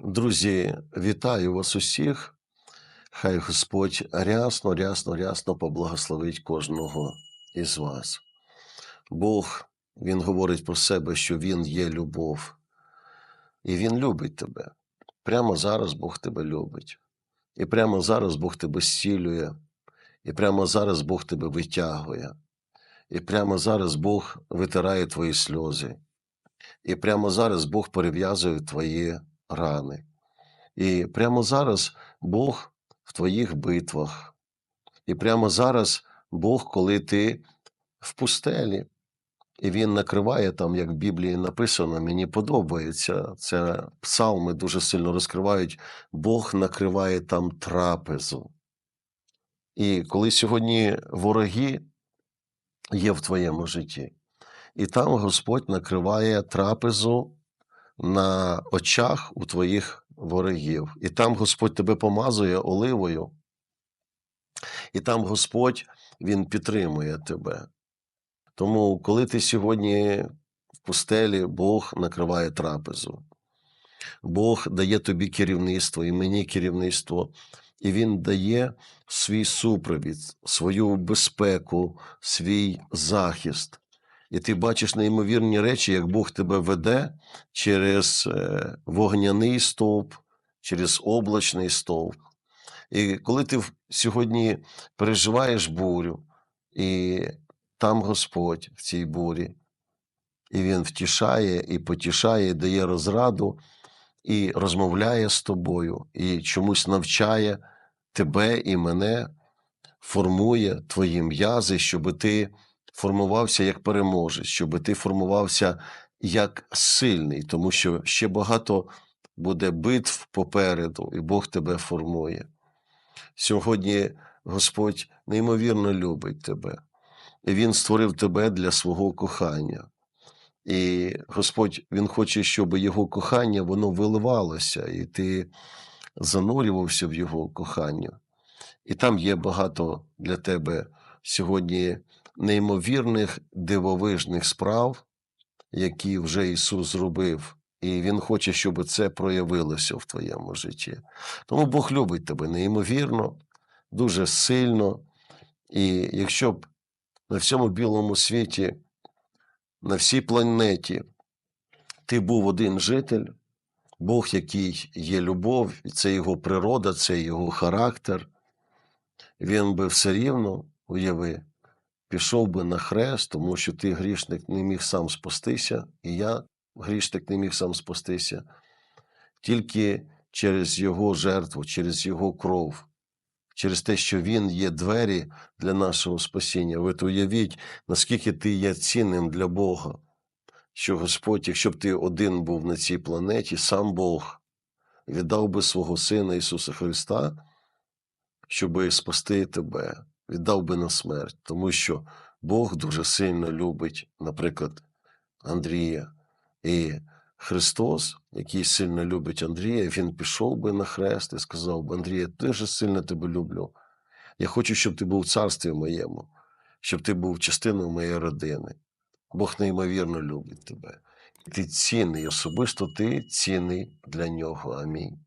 Друзі, вітаю вас усіх. Хай Господь рясно, рясно, рясно поблагословить кожного із вас. Бог, Він говорить про себе, що Він є любов, і Він любить тебе. Прямо зараз Бог тебе любить. І прямо зараз Бог тебе зцілює, і прямо зараз Бог тебе витягує, і прямо зараз Бог витирає твої сльози, і прямо зараз Бог перев'язує твої рани. І прямо зараз Бог в твоїх битвах. І прямо зараз Бог, коли ти в пустелі, і Він накриває там, як в Біблії написано, мені подобається. Це псалми дуже сильно розкривають. Бог накриває там трапезу. І коли сьогодні вороги є в твоєму житті, і там Господь накриває трапезу на очах у твоїх ворогів. І там Господь тебе помазує оливою, і там Господь Він підтримує тебе. Тому, коли ти сьогодні в пустелі, Бог накриває трапезу. Бог дає тобі керівництво, і мені керівництво, і Він дає свій супровід, свою безпеку, свій захист. І ти бачиш неймовірні речі, як Бог тебе веде через е, вогняний стовп, через облачний стовп. І коли ти сьогодні переживаєш бурю, і там Господь в цій бурі, і Він втішає, і потішає, і дає розраду, і розмовляє з тобою, і чомусь навчає тебе і мене, формує твої м'язи, щоб ти формувався як переможець, щоб ти формувався як сильний, тому що ще багато буде битв попереду, і Бог тебе формує. Сьогодні Господь неймовірно любить тебе, і Він створив тебе для свого кохання. І Господь Він хоче, щоб його кохання воно виливалося, і ти занурювався в його кохання. І там є багато для тебе сьогодні неймовірних дивовижних справ, які вже Ісус зробив. І Він хоче, щоб це проявилося в твоєму житті. Тому Бог любить тебе неймовірно, дуже сильно. І якщо б на всьому білому світі, на всій планеті ти був один житель, Бог, який є любов, і це його природа, це його характер, він би все рівно, уяви, пішов би на хрест, тому що ти грішник не міг сам спастися, і я, грішник, не міг сам спастися. Тільки через його жертву, через його кров, через те, що він є двері для нашого спасіння. Ви то уявіть, наскільки ти є цінним для Бога, що Господь, якщо б ти один був на цій планеті, сам Бог віддав би свого Сина Ісуса Христа, щоб спасти тебе, віддав би на смерть, тому що Бог дуже сильно любить, наприклад, Андрія. І Христос, який сильно любить Андрія, він пішов би на хрест і сказав би, Андрія, дуже сильно тебе люблю. Я хочу, щоб ти був в царстві моєму, щоб ти був частиною моєї родини. Бог неймовірно любить тебе. Ти цінний, особисто ти цінний для нього. Амінь.